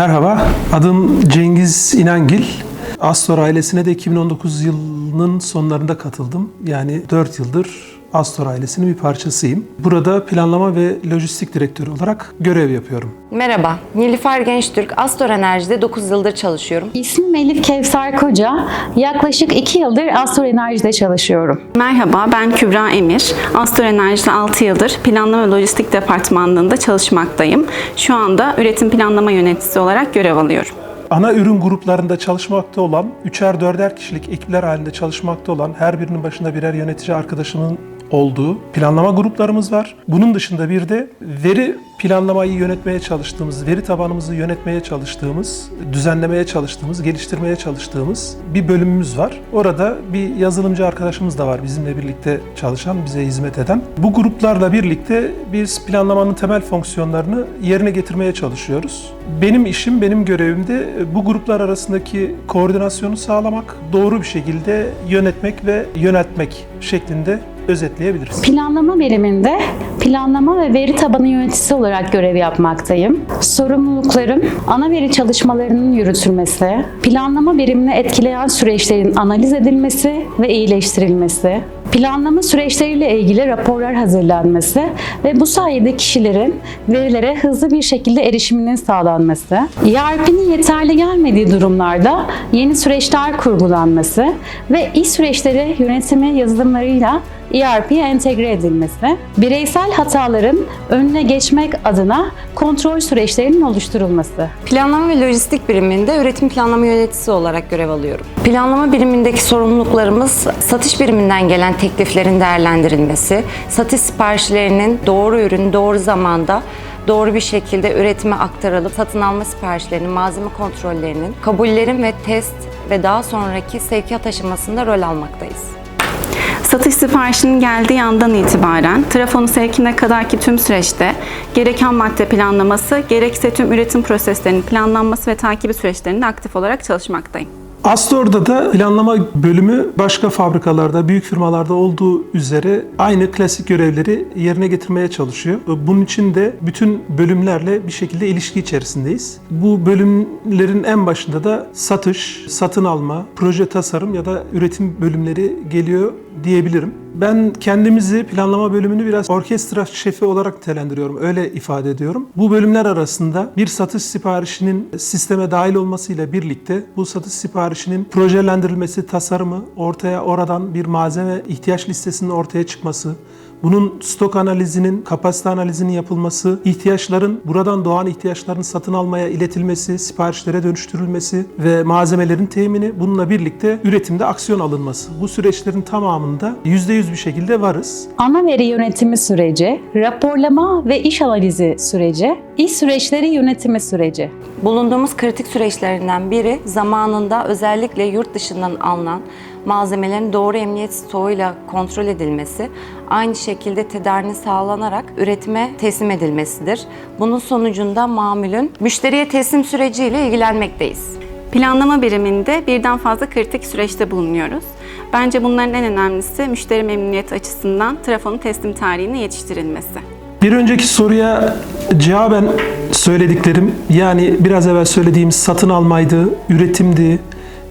Merhaba, adım Cengiz İnangil. Astor ailesine de 2019 yılının sonlarında katıldım. Yani 4 yıldır Astor ailesinin bir parçasıyım. Burada planlama ve lojistik direktörü olarak görev yapıyorum. Merhaba, Nilüfer Gençtürk, Astor Enerji'de 9 yıldır çalışıyorum. İsmim Elif Kevser Koca. Yaklaşık 2 yıldır Astor Enerji'de çalışıyorum. Merhaba, ben Kübra Emir. Astor Enerji'de 6 yıldır planlama ve lojistik departmanında çalışmaktayım. Şu anda üretim planlama yöneticisi olarak görev alıyorum. Ana ürün gruplarında çalışmakta olan, üçer dörder kişilik ekipler halinde çalışmakta olan her birinin başında birer yönetici arkadaşımın olduğu planlama gruplarımız var. Bunun dışında bir de veri planlamayı yönetmeye çalıştığımız, veri tabanımızı yönetmeye çalıştığımız, düzenlemeye çalıştığımız, geliştirmeye çalıştığımız bir bölümümüz var. Orada bir yazılımcı arkadaşımız da var bizimle birlikte çalışan, bize hizmet eden. Bu gruplarla birlikte biz planlamanın temel fonksiyonlarını yerine getirmeye çalışıyoruz. Benim işim, benim görevim de bu gruplar arasındaki koordinasyonu sağlamak, doğru bir şekilde yönetmek ve yöneltmek şeklinde özetleyebiliriz. Planlama biriminde planlama ve veri tabanı yöneticisi olarak görev yapmaktayım. Sorumluluklarım ana veri çalışmalarının yürütülmesi, planlama birimini etkileyen süreçlerin analiz edilmesi ve iyileştirilmesi, planlama süreçleriyle ilgili raporlar hazırlanması ve bu sayede kişilerin verilere hızlı bir şekilde erişiminin sağlanması, ERP'nin yeterli gelmediği durumlarda yeni süreçler kurgulanması ve iş süreçleri yönetimi yazılımlarıyla ERP'ye entegre edilmesi, bireysel hataların önüne geçmek adına kontrol süreçlerinin oluşturulması. Planlama ve lojistik biriminde üretim planlama yöneticisi olarak görev alıyorum. Planlama birimindeki sorumluluklarımız satış biriminden gelen tekliflerin değerlendirilmesi, satış siparişlerinin doğru ürün doğru zamanda doğru bir şekilde üretime aktarılıp satın alma siparişlerinin, malzeme kontrollerinin, kabullerin ve test ve daha sonraki sevkiyat aşamasında rol almaktayız. Satış siparişinin geldiği andan itibaren trafonu sevkine kadarki tüm süreçte gereken madde planlaması, gerekse tüm üretim proseslerinin planlanması ve takibi süreçlerinde aktif olarak çalışmaktayım. Astor'da da planlama bölümü başka fabrikalarda, büyük firmalarda olduğu üzere aynı klasik görevleri yerine getirmeye çalışıyor. Bunun için de bütün bölümlerle bir şekilde ilişki içerisindeyiz. Bu bölümlerin en başında da satış, satın alma, proje tasarım ya da üretim bölümleri geliyor diyebilirim. Ben kendimizi planlama bölümünü biraz orkestra şefi olarak nitelendiriyorum. Öyle ifade ediyorum. Bu bölümler arasında bir satış siparişinin sisteme dahil olmasıyla birlikte bu satış siparişinin projelendirilmesi, tasarımı, ortaya oradan bir malzeme ihtiyaç listesinin ortaya çıkması, bunun stok analizinin, kapasite analizinin yapılması, ihtiyaçların, buradan doğan ihtiyaçların satın almaya iletilmesi, siparişlere dönüştürülmesi ve malzemelerin temini bununla birlikte üretimde aksiyon alınması. Bu süreçlerin tamamında %100 bir şekilde varız. Ana veri yönetimi süreci, raporlama ve iş analizi süreci, iş süreçleri yönetimi süreci. Bulunduğumuz kritik süreçlerinden biri zamanında özellikle yurt dışından alınan malzemelerin doğru emniyet stoğuyla kontrol edilmesi, aynı şekilde tedarini sağlanarak üretime teslim edilmesidir. Bunun sonucunda mamulün müşteriye teslim süreciyle ilgilenmekteyiz. Planlama biriminde birden fazla kritik süreçte bulunuyoruz. Bence bunların en önemlisi müşteri memnuniyeti açısından trafonun teslim tarihinin yetiştirilmesi. Bir önceki soruya cevaben söylediklerim yani biraz evvel söylediğim satın almaydı, üretimdi,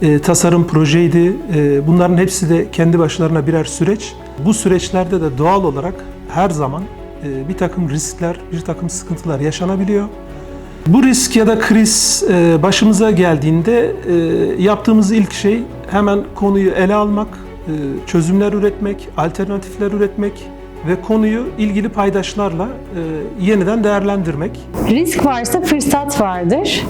e, tasarım projeydi. E, bunların hepsi de kendi başlarına birer süreç. Bu süreçlerde de doğal olarak her zaman e, bir takım riskler, bir takım sıkıntılar yaşanabiliyor. Bu risk ya da kriz e, başımıza geldiğinde e, yaptığımız ilk şey hemen konuyu ele almak, e, çözümler üretmek, alternatifler üretmek ve konuyu ilgili paydaşlarla e, yeniden değerlendirmek. Risk varsa fırsat vardır.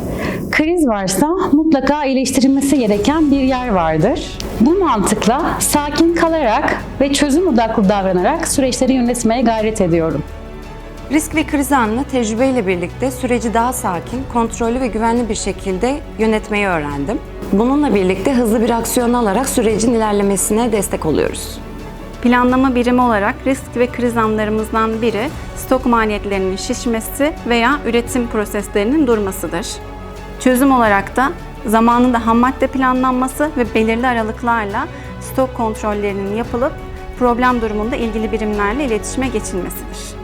Kriz varsa mutlaka iyileştirilmesi gereken bir yer vardır. Bu mantıkla sakin kalarak ve çözüm odaklı davranarak süreçleri yönetmeye gayret ediyorum. Risk ve kriz anını tecrübeyle birlikte süreci daha sakin, kontrollü ve güvenli bir şekilde yönetmeyi öğrendim. Bununla birlikte hızlı bir aksiyon alarak sürecin ilerlemesine destek oluyoruz. Planlama birimi olarak risk ve kriz anlarımızdan biri stok maliyetlerinin şişmesi veya üretim proseslerinin durmasıdır. Çözüm olarak da zamanında ham madde planlanması ve belirli aralıklarla stok kontrollerinin yapılıp problem durumunda ilgili birimlerle iletişime geçilmesidir.